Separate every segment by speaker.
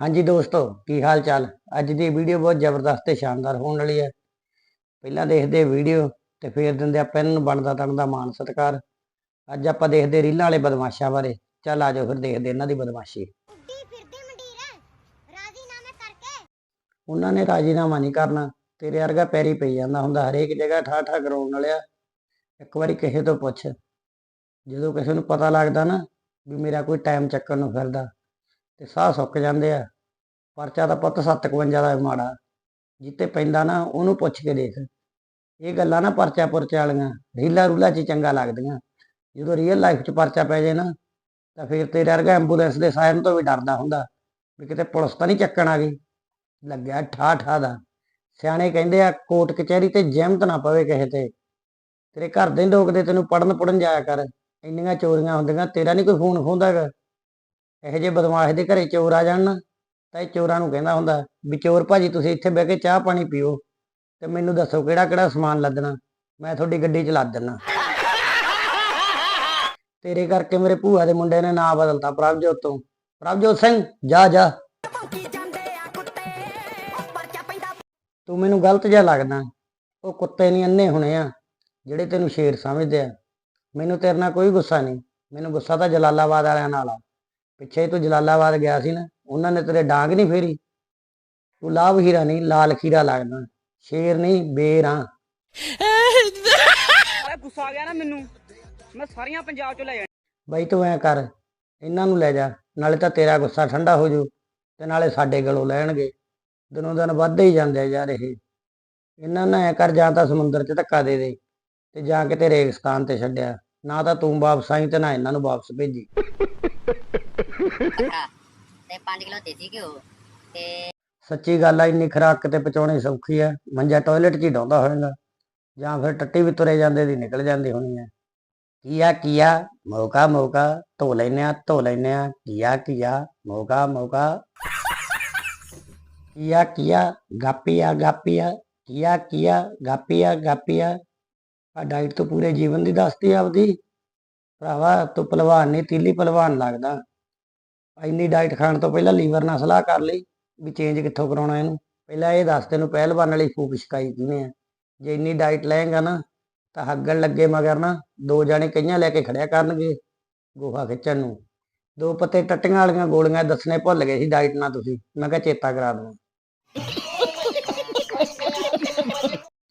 Speaker 1: ਹਾਂਜੀ ਦੋਸਤੋ ਕੀ ਹਾਲ ਚਾਲ ਅੱਜ ਦੀ ਵੀਡੀਓ ਬਹੁਤ ਜ਼ਬਰਦਸਤ ਤੇ ਸ਼ਾਨਦਾਰ ਹੋਣ ਵਾਲੀ ਹੈ। ਪਹਿਲਾਂ ਦੇਖਦੇ ਵੀਡੀਓ ਤੇ ਫਿਰ ਦਿੰਦੇ ਆਪਾਂ ਇਹਨਾਂ ਨੂੰ ਬਣਦਾ ਤਣਦਾ ਮਾਨ ਸਤਿਕਾਰ। ਅੱਜ ਆਪਾਂ ਦੇਖਦੇ ਰੀਲਾਂ ਵਾਲੇ ਬਦਮਾਸ਼ਾਂ ਬਾਰੇ। ਚੱਲ ਆਜੋ ਫਿਰ ਦੇਖਦੇ ਇਹਨਾਂ ਦੀ ਬਦਮਾਸ਼ੀ।
Speaker 2: ਉੱਡੀ ਫਿਰਦੀ ਮੰਡੀਰ ਰਾਜ਼ੀਨਾਮੇ ਕਰਕੇ।
Speaker 1: ਉਹਨਾਂ ਨੇ ਰਾਜੀਨਾਮਾ ਨਹੀਂ ਕਰਨਾ। ਤੇਰੇ ਵਰਗਾ ਪੈਰੀ ਪਈ ਜਾਂਦਾ ਹੁੰਦਾ ਹਰੇਕ ਜਗ੍ਹਾ ਠਾ ਠਾ ਕਰਾਉਣ ਵਾਲਿਆ। ਇੱਕ ਵਾਰੀ ਕਿਸੇ ਤੋਂ ਪੁੱਛ। ਜਦੋਂ ਕਿਸੇ ਨੂੰ ਪਤਾ ਲੱਗਦਾ ਨਾ ਵੀ ਮੇਰਾ ਕੋਈ ਟਾਈਮ ਚੱਕਣ ਨੂੰ ਫਿਰਦਾ ਤੇ ਸਾਹ ਸੁੱਕ ਜਾਂਦੇ ਆ। ਪਰਚਾ ਦਾ ਪੁੱਤ 57 ਦਾ ਮਾੜਾ। ਜਿੱਤੇ ਪੈਂਦਾ ਨਾ, ਉਹਨੂੰ ਪੁੱਛ ਕੇ ਦੇਖ। ਇਹ ਗੱਲਾਂ ਨਾ ਪਰਚਾ ਪੁਰਚੇ ਵਾਲੀਆਂ, ਰੀਲਾ ਰੂਲਾ 'ਚ ਚੰਗਾ ਲੱਗਦੀਆਂ। ਜਦੋਂ ਰੀਅਲ ਲਾਈਫ 'ਚ ਪਰਚਾ ਪੈ ਜਾਏ ਨਾ, ਤਾਂ ਫਿਰ ਤੇਰੇ ਵਰਗਾ ਐਂਬੂਲੈਂਸ ਦੇ ਸਾਇਰਨ ਤੋਂ ਵੀ ਡਰਦਾ ਹੁੰਦਾ ਵੀ ਕਿਤੇ ਪੁਲਿਸ ਤਾਂ ਨਹੀਂ ਚੱਕਣ ਆ ਗਈ। ਲੱਗਿਆ ਠਾ ਠਾ ਦਾ। ਸਿਆਣੇ ਕਹਿੰਦੇ ਆ ਕੋਰਟ ਕਚਹਿਰੀ ਤੇ ਜਹਿਮਤ ਨਾ ਪਵੇ ਕਿਸੇ ਤੇ। ਤੇਰੇ ਘਰ ਦੇ ਲੋਕ ਦੇ ਤੈਨੂੰ ਪੜਨ ਪੜਨ ਜਾਇਆ ਕਰ। ਇੰਨੀਆਂ ਚੋਰੀਆਂ ਹੁੰਦੀਆਂ, ਤੇਰਾ ਨਹੀਂ ਕੋਈ ਫੋਨ ਖੋਂਦਾਗਾ ਇਹੋ ਜਿਹੇ ਬਦਮਾਸ਼ ਦੇ ਘਰੇ ਚੋਰ ਆ ਜਾਣ ਨਾ ਤਾਂ ਇਹ ਚੋਰਾਂ ਨੂੰ ਕਹਿੰਦਾ ਹੁੰਦਾ ਵੀ ਚੋਰ ਭਾਜੀ ਤੁਸੀਂ ਇੱਥੇ ਬਹਿ ਕੇ ਚਾਹ ਪਾਣੀ ਪੀਓ ਤੇ ਮੈਨੂੰ ਦੱਸੋ ਕਿਹੜਾ ਕਿਹੜਾ ਸਮਾਨ ਲੱਦਣਾ, ਮੈਂ ਤੁਹਾਡੀ ਗੱਡੀ 'ਚ ਲੱਦ ਦਿੰਨਾ। ਤੇਰੇ ਕਰਕੇ ਮੇਰੇ ਭੂਆ ਦੇ ਮੁੰਡੇ ਨੇ ਨਾਂ ਬਦਲਤਾ ਪ੍ਰਭਜੋਤ ਤੋਂ। ਪ੍ਰਭਜੋਤ ਸਿੰਘ, ਜਾ ਜਾ। ਤੂੰ ਮੈਨੂੰ ਗਲਤ ਜਿਹਾ ਲੱਗਦਾ, ਉਹ ਕੁੱਤੇ ਨਹੀਂ ਅੰਨੇ ਹੋਣੇ ਆ, ਜਿਹੜੇ ਤੈਨੂੰ ਸ਼ੇਰ ਸਮਝਦੇ ਆ। ਮੈਨੂੰ ਤੇਰੇ ਨਾਲ ਕੋਈ ਗੁੱਸਾ ਨਹੀਂ ਮੈਨੂੰ ਗੁੱਸਾ ਤਾਂ ਜਲਾਲਾਬਾਦ ਵਾਲਿਆਂ ਨਾਲ ਆ। ਪਿੱਛੇ ਤੂੰ ਜਲਾਲਾਬਾਦ ਗਿਆ ਸੀ ਨਾ ਉਹਨਾਂ ਨੇ ਤੇਰੇ ਡਾਂਗ ਨਹੀਂ ਫੇਰੀ? ਤੂੰ ਲਾਭ ਹੀਰਾ ਨਹੀਂ ਲਾਲ ਖੀਰਾ ਲੱਗਦਾ। ਸ਼ੇਰ ਨਹੀਂ ਬੇਰ ਆ
Speaker 3: ਗੁੱਸਾ ਆ ਗਿਆ ਨਾ ਮੈਨੂੰ। ਮੈਂ ਸਾਰੀਆਂ ਪੰਜਾਬ ਚੋਂ ਲੈ ਜਾਣੀ
Speaker 1: ਬਾਈ ਤੂੰ ਐ ਕਰ ਇਹਨਾਂ ਨੂੰ ਲੈ ਜਾ ਨਾਲੇ ਤਾਂ ਤੇਰਾ ਗੁੱਸਾ ਠੰਡਾ ਹੋ ਜੂ ਤੇ ਨਾਲੇ ਸਾਡੇ ਗਲੋਂ ਲੈਣਗੇ। ਦਿਨੋਂ ਦਿਨ ਵੱਧਦੇ ਹੀ ਜਾਂਦੇ ਆ ਯਾਰ ਇਹ। ਇਹਨਾਂ ਨੂੰ ਐ ਕਰ ਜਾਂ ਤਾਂ ਸਮੁੰਦਰ 'ਚ ਧੱਕਾ ਦੇ ਦੇ ਤੇ ਜਾਂ ਕਿਤੇ ਰੇਗਿਸਤਾਨ ਤੇ ਛੱਡਿਆ। ਨਾ ਤਾਂ ਤੂੰ ਵਾਪਸ ਆਈ ਤੇ ਨਾ ਇਹਨਾਂ ਨੂੰ ਵਾਪਸ ਭੇਜੀ।
Speaker 4: ਅੱਛਾ ਤੇ 5 ਕਿਲੋ ਦੇਸੀ ਘਿਓ ਤੇ
Speaker 1: ਸੱਚੀ ਗੱਲ ਆ, ਇੰਨੀ ਖਰਾਕ ਤੇ ਪਚਾਉਣੀ ਸੌਖੀ ਆ। ਮੰਜਾ ਟਾਇਲਟ 'ਚ ਹੀ ਡਾਉਂਦਾ ਹੋਵੇਗਾ ਜਾਂ ਫਿਰ ਟੱਟੀ ਵੀ ਤੁਰੇ ਜਾਂਦੇ ਦੀ, ਨਿਕਲ ਜਾਂਦੀ ਹੋਣੀ ਆ। ਕੀਆ ਕੀਆ ਮੌਕਾ ਮੌਕਾ, ਧੋ ਲੈਨੇ ਆ, ਧੋ ਲੈਨੇ ਆ ਕੀਆ ਕੀਆ ਮੌਕਾ ਮੌਕਾ। ਕੀਆ ਕੀਆ ਗਾਪੀਆ ਗਾਪੀਆ ਕੀਆ ਕੀਆ ਗਾਪੀਆ ਗਾਪੀਆ ਆ ਡਾਈਟ ਤੋਂ ਪੂਰੇ ਜੀਵਨ ਦੀ ਦੱਸਦੀ ਆਪਦੀ। ਭਰਾਵਾ, ਤੂੰ ਪਹਿਲਵਾਨ ਨਹੀਂ, ਤੀਲੀ ਪਹਿਲਵਾਨ ਲੱਗਦਾ। ਇੰਨੀ ਡਾਈਟ ਖਾਣ ਤੋਂ ਪਹਿਲਾਂ ਲੀਵਰ ਨਾਲ ਸਲਾਹ ਕਰ ਲਈ ਵੀ ਚੇਂਜ ਕਿੱਥੋਂ ਕਰਾਉਣਾ ਇਹਨੂੰ। ਪਹਿਲਾਂ ਇਹ ਦੱਸ ਤੈਨੂੰ ਪਹਿਲਵਾਨ ਵਾਲੀ ਫੂਕ ਸ਼ਿਕਾਈ ਕਿਹਨੇ ਆ। ਜੇ ਇੰਨੀ ਡਾਈਟ ਲਏਗਾ ਨਾ, ਤਾਂ ਹੱਗਣ ਲੱਗੇ ਮਗਰ ਨਾ ਦੋ ਜਾਣੇ ਕਈਆਂ ਲੈ ਕੇ ਖੜਿਆ ਕਰਨਗੇ ਗੋਹਾ ਖਿੱਚਣ ਨੂੰ। ਦੋ ਪੱਤੇ ਟੱਟੀਆਂ ਵਾਲੀਆਂ ਗੋਲੀਆਂ ਦੱਸਣੇ ਭੁੱਲ ਗਏ ਸੀ ਡਾਈਟ ਨਾਲ ਤੁਸੀਂ। ਮੈਂ ਕਿਹਾ ਚੇਤਾ ਕਰਾ ਦਵਾਂ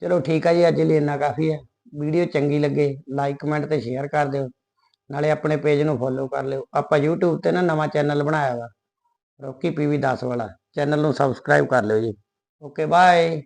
Speaker 1: ਚਲੋ ਠੀਕ ਆ ਜੀ, ਅੱਜ ਲਈ ਇੰਨਾ ਕਾਫੀ ਹੈ ਵੀਡੀਓ ਚੰਗੀ ਲੱਗੇ ਲਾਈਕ ਕਮੈਂਟ ਤੇ ਸ਼ੇਅਰ ਕਰ ਦਿਓ। ਨਾਲੇ ਆਪਣੇ ਪੇਜ ਨੂੰ ਫੋਲੋ ਕਰ ਲਿਓ। ਆਪਾਂ YouTube ਤੇ ਨਾ ਨਵਾਂ ਚੈਨਲ ਬਣਾਇਆ ਵਾ। ਰੋਕੀ ਪੀਵੀ 10 ਵਾਲਾ। ਚੈਨਲ ਨੂੰ ਸਬਸਕ੍ਰਾਈਬ ਕਰ ਲਿਓ ਜੀ। Okay bye